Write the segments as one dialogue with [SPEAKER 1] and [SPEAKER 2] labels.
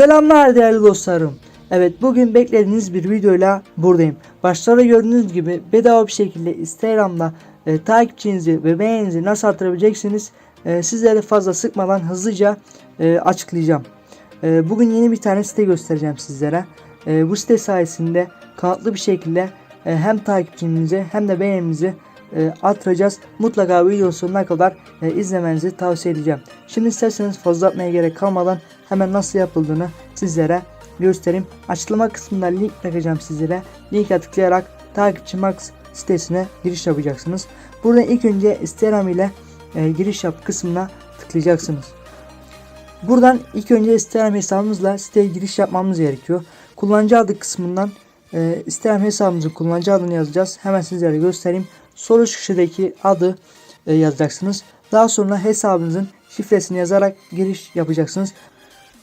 [SPEAKER 1] Selamlar değerli dostlarım. Evet bugün beklediğiniz bir videoyla buradayım. Başta gördüğünüz gibi bedava bir şekilde Instagram'da e, takipçinizi ve beğeninizi nasıl artırabileceksiniz e, sizlere fazla sıkmadan hızlıca e, açıklayacağım. E, bugün yeni bir tane site göstereceğim sizlere. E, bu site sayesinde kanıtlı bir şekilde e, hem takipçinizi hem de beğeninizi e, artıracağız. Mutlaka videonun sonuna kadar e, izlemenizi tavsiye edeceğim. Şimdi isterseniz fazla atmaya gerek kalmadan hemen nasıl yapıldığını sizlere göstereyim. Açıklama kısmında link bırakacağım sizlere. Linke tıklayarak takipçi Max sitesine giriş yapacaksınız. Burada ilk önce Instagram ile e, giriş yap kısmına tıklayacaksınız. Buradan ilk önce Instagram hesabımızla siteye giriş yapmamız gerekiyor. Kullanıcı adı kısmından e, Instagram hesabımızın kullanıcı adını yazacağız. Hemen sizlere göstereyim. Sol üst köşedeki adı e, yazacaksınız. Daha sonra hesabınızın şifresini yazarak giriş yapacaksınız.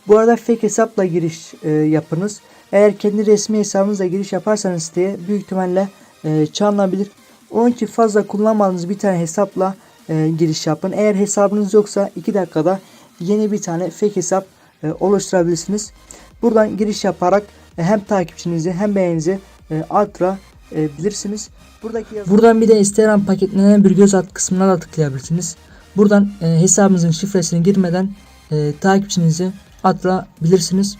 [SPEAKER 1] Bu arada fake hesapla giriş e, yapınız. Eğer kendi resmi hesabınızla giriş yaparsanız siteye büyük ihtimalle e, çalınabilir. Onun için fazla kullanmadığınız bir tane hesapla e, giriş yapın. Eğer hesabınız yoksa 2 dakikada yeni bir tane fake hesap e, oluşturabilirsiniz. Buradan giriş yaparak e, hem takipçinizi hem beğeninizi e, artırabilirsiniz. Buradaki yazı- Buradan bir de Instagram paketlerine bir göz at kısmına da tıklayabilirsiniz. Buradan e, hesabınızın şifresini girmeden e, takipçinizi artırabilirsiniz.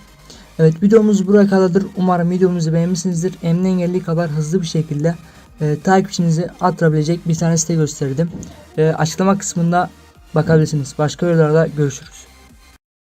[SPEAKER 1] Evet videomuz buraya kadardır. Umarım videomuzu beğenmişsinizdir. Elimden geldiği kadar hızlı bir şekilde e, takipçinizi artırabilecek bir tane site gösterdim. E, açıklama kısmında bakabilirsiniz. Başka videolarda görüşürüz.